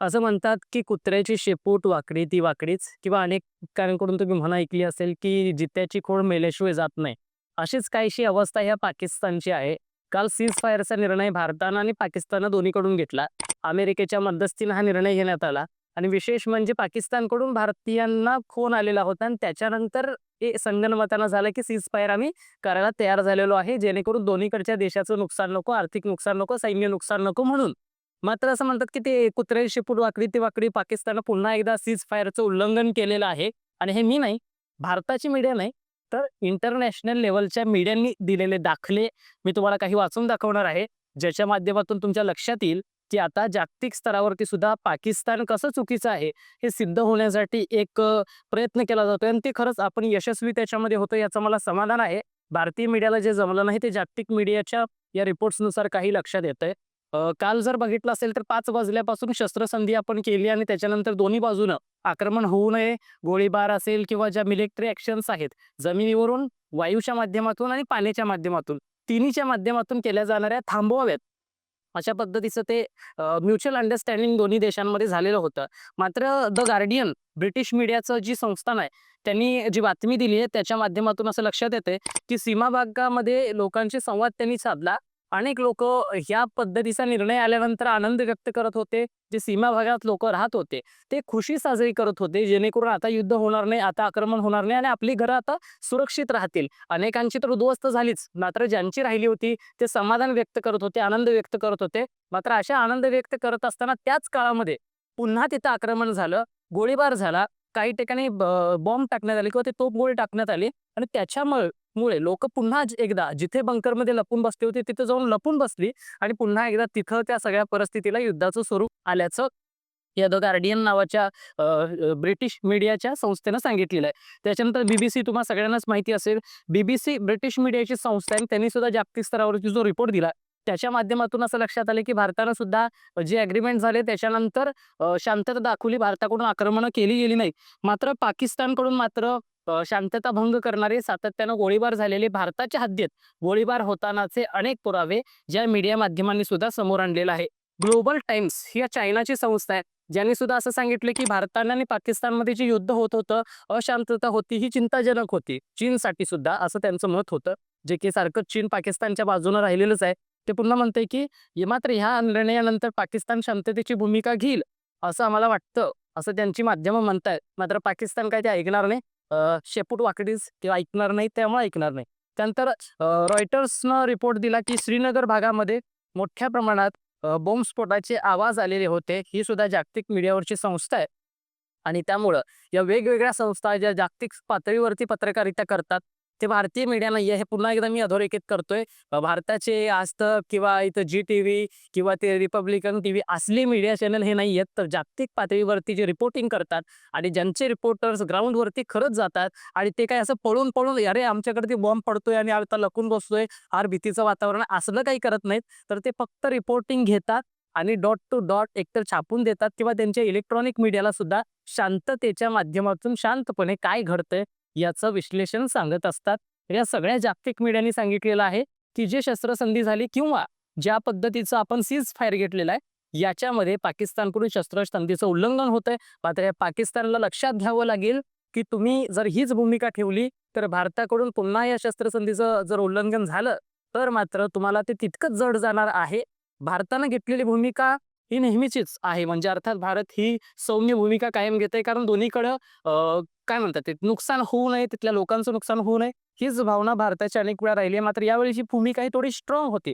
असं म्हणतात की कुत्र्याची शेपूट वाकडी ती वाकडीच किंवा अनेक कारणकडून तुम्ही म्हणा ऐकली असेल की जित्याची खोड मेल्याशिवाय जात नाही. अशीच काहीशी अवस्था ह्या पाकिस्तानची आहे. काल सीज फायरचा निर्णय भारतानं आणि पाकिस्ताननं दोन्हीकडून घेतला. अमेरिकेच्या मध्यस्थीनं हा निर्णय घेण्यात आला. आणि विशेष म्हणजे पाकिस्तानकडून भारतीयांना फोन आलेला होता आणि त्याच्यानंतर हे संगनमतानं झालं की सीज फायर आम्ही करायला तयार झालेलो आहे. जेणेकरून दोन्हीकडच्या देशाचं नुकसान नको आर्थिक नुकसान नको सैन्य नुकसान नको म्हणून. मात्र असं म्हणतात की ते कुत्रे शेपूट वाकडी ती वाकडी पाकिस्ताननं पुन्हा एकदा सीज फायरचं उल्लंघन केलेलं आहे. आणि हे मी नाही भारताची मीडिया नाही तर इंटरनॅशनल लेवलच्या मीडियांनी दिलेले दाखले मी तुम्हाला काही वाचून दाखवणार आहे. ज्याच्या माध्यमातून तुमच्या लक्षात येईल की आता जागतिक स्तरावरती सुद्धा पाकिस्तान कसं चुकीचं आहे हे सिद्ध होण्यासाठी एक प्रयत्न केला जातोय. आणि ते खरंच आपण यशस्वी त्याच्यामध्ये होतो याचं मला समाधान आहे. भारतीय मीडियाला जे जमलं नाही ते जागतिक मीडियाच्या या रिपोर्ट्सनुसार काही लक्षात येतंय. काल जर बघितलं असेल तर पाच वाजल्यापासून शस्त्रसंधी आपण केली आणि त्याच्यानंतर दोन्ही बाजूनं आक्रमण होऊ नये गोळीबार असेल किंवा ज्या मिलिटरी ऍक्शन्स आहेत जमिनीवरून वायूच्या माध्यमातून आणि पाण्याच्या माध्यमातून तिन्हीच्या माध्यमातून केल्या जाणाऱ्या थांबवाव्यात. अशा पद्धतीचं ते म्युच्युअल अंडरस्टँडिंग दोन्ही देशांमध्ये झालेलं होतं. मात्र द गार्डियन ब्रिटिश मीडियाचं जी संस्थान आहे त्यांनी जी बातमी दिली आहे त्याच्या माध्यमातून असं लक्षात येते की सीमा भागामध्ये लोकांशी संवाद त्यांनी साधला. अनेक लोक ह्या पद्धतीचा निर्णय आल्यानंतर आनंद व्यक्त करत होते जे सीमा भागात लोक राहत होते ते खुशी साजरी करत होते जेणेकरून आता युद्ध होणार नाही आता आक्रमण होणार नाही आणि आपली घरं आता सुरक्षित राहतील. अनेकांची तर उद्ध्वस्त झालीच मात्र ज्यांची राहिली होती ते समाधान व्यक्त करत होते आनंद व्यक्त करत होते. मात्र अशा आनंद व्यक्त करत असताना त्याच काळामध्ये पुन्हा तिथं आक्रमण झालं गोळीबार झाला काही ठिकाणी बॉम्ब टाकण्यात आले किंवा ते तोपगोळी टाकण्यात आले आणि त्याच्यामुळे मुळे लोक पुन्हा एकदा जिथे बंकरमध्ये लपून बसले होते तिथे जाऊन लपून बसली आणि पुन्हा एकदा तिथं त्या सगळ्या परिस्थितीला युद्धाचं स्वरूप आल्याचं या द गार्डियन नावाच्या ब्रिटिश मीडियाच्या संस्थेनं सांगितलेलं आहे. त्याच्यानंतर बीबीसी तुम्हाला सगळ्यांनाच माहिती असेल. बीबीसी ब्रिटिश मीडियाची संस्था आहे त्यांनी सुद्धा जागतिक स्तरावरती जो रिपोर्ट दिला त्याच्या माध्यमातून असं लक्षात आलं की भारतानं सुद्धा जे अग्रीमेंट झाले त्याच्यानंतर शांतता दाखवली. भारताकडून आक्रमणं केली गेली नाही. मात्र पाकिस्तानकडून मात्र शांतता भंग करणारे सातत्यानं गोळीबार झालेले भारताच्या हद्दीत गोळीबार होतानाचे अनेक पुरावे ज्या मीडिया माध्यमांनी सुद्धा समोर आणलेला आहे. ग्लोबल टाइम्स ही चायनाची संस्था आहे. ज्यांनी सुद्धा असं सांगितलं की भारतानं आणि पाकिस्तानमध्ये जे युद्ध होत होतं अशांतता होती ही चिंताजनक होती. चीनसाठी सुद्धा असं त्यांचं मत होतं. जे की सारखं चीन पाकिस्तानच्या बाजूनं राहिलेलंच आहे. ते पुन्हा म्हणते की मात्र ह्या निर्णयानंतर पाकिस्तान शांततेची भूमिका घेईल असं आम्हाला वाटतं. असं त्यांची माध्यमं म्हणतायत. मात्र पाकिस्तान काय ते ऐकणार नाही. शेपूट वाकडीच ते ऐकणार नाही त्यामुळे ऐकणार नाही. त्यानंतर रॉयटर्सनं रिपोर्ट दिला की श्रीनगर भागामध्ये मोठ्या प्रमाणात बॉम्बस्फोटाचे आवाज आलेले होते. ही सुद्धा जागतिक मीडियावरची संस्था आहे. आणि त्यामुळं या वेगवेगळ्या संस्था ज्या जागतिक पातळीवरती पत्रकारिता करतात ते भारतीय मीडिया नाही आहे हे पुन्हा एकदा मी अधोरेखित करतोय. भारताचे आजतक किंवा इथं जी टी व्ही किंवा ते रिपब्लिकन टी व्ही असली मीडिया चॅनल हे नाही आहेत तर जागतिक पातळीवरती जे रिपोर्टिंग करतात आणि ज्यांचे रिपोर्टर्स ग्राउंडवरती खरंच जातात आणि ते काय असं पळून पळून अरे आमच्याकडे ते बॉम्ब पडतोय आणि आता लपून बसतोय आर भीतीचं वातावरण असलं काही करत नाहीत. तर ते फक्त रिपोर्टिंग घेतात आणि डॉट टू डॉट एकतर छापून देतात किंवा त्यांच्या इलेक्ट्रॉनिक मीडियाला सुद्धा शांततेच्या माध्यमातून शांतपणे काय घडतंय याचं विश्लेषण सांगत असतात. या सगळ्या जागतिक मीडियानी सांगितलेलं आहे की जे शस्त्रसंधी झाली किंवा ज्या पद्धतीचं आपण सीज फायर घेतलेला आहे याच्यामध्ये पाकिस्तानकडून शस्त्रसंधीचं उल्लंघन होतंय. मात्र या पाकिस्तानला लक्षात घ्यावं लागेल की तुम्ही जर हीच भूमिका ठेवली तर भारताकडून पुन्हा या शस्त्रसंधीचं जर उल्लंघन झालं तर मात्र तुम्हाला ते तितकंच जड जाणार आहे. भारतानं घेतलेली भूमिका ही नेहमीचीच आहे. म्हणजे अर्थात भारत ही सौम्य भूमिका कायम घेते कारण दोन्हीकडं काय म्हणतात ते? नुकसान होऊ नये तिथल्या लोकांचं नुकसान होऊ नये हीच भावना भारताची अनेक वेळा राहिली आहे. मात्र यावेळीची भूमिका ही थोडी स्ट्रॉंग होती.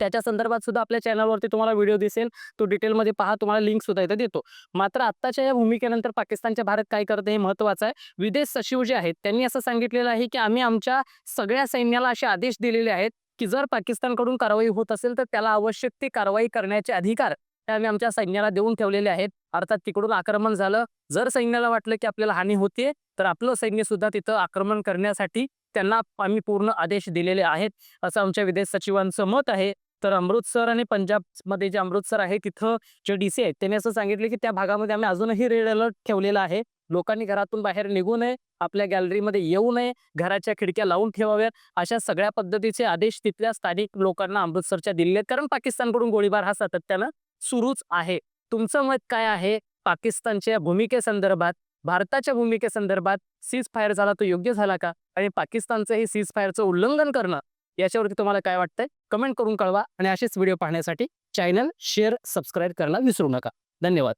त्याच्या संदर्भात सुद्धा आपल्या चॅनलवरती तुम्हाला व्हिडिओ दिसेल. तो डिटेलमध्ये पहा तुम्हाला लिंक सुद्धा इथे देतो. मात्र आत्ताच्या या भूमिकेनंतर पाकिस्तानच्या भारत काय करते हे महत्वाचं आहे. विदेश सचिव जे आहेत त्यांनी असं सांगितलेलं आहे की आम्ही आमच्या सगळ्या सैन्याला असे आदेश दिलेले आहेत की जर पाकिस्तानकडून कारवाई होत असेल तर त्याला आवश्यक ती कारवाई करण्याचे अधिकार आम्ही आमच्या सैन्याला देऊन ठेवलेले आहेत. अर्थात तिकडून आक्रमण झालं. जर सैन्याला वाटलं की आपल्याला हानी होते तर आपलं सैन्य सुद्धा तिथं आक्रमण करण्यासाठी त्यांना आम्ही पूर्ण आदेश दिलेले आहेत. असं आमच्या विदेश सचिवांचं मत आहे. तर अमृतसर आणि पंजाबमध्ये जे अमृतसर आहे तिथं जे डी सी आहेत त्यांनी असं सांगितले की त्या भागामध्ये आम्ही अजूनही रेड अलर्ट ठेवलेला आहे. लोकांनी घरातून बाहेर निघू नये आपल्या गॅलरीमध्ये येऊ नये घराच्या खिडक्या लावून ठेवाव्यात अशा सगळ्या पद्धतीचे आदेश तिथल्या स्थानिक लोकांना अमृतसरच्या दिले कारण पाकिस्तानकडून गोळीबार हा सातत्यानं सुरूच आहे. तुमचं मत काय आहे? पाकिस्तानच्या भूमिकेसंदर्भात भारताच्या भूमिकेसंदर्भात सीज फायर झाला तो योग्य झाला का? आणि पाकिस्तानचं हे सीज फायरचं उल्लंघन करणं याच्यावरती तुम्हाला काय वाटतंय? कमेंट करून कळवा आणि असेच व्हिडिओ पाहण्यासाठी चॅनल शेअर सबस्क्राईब करायला विसरू नका. धन्यवाद.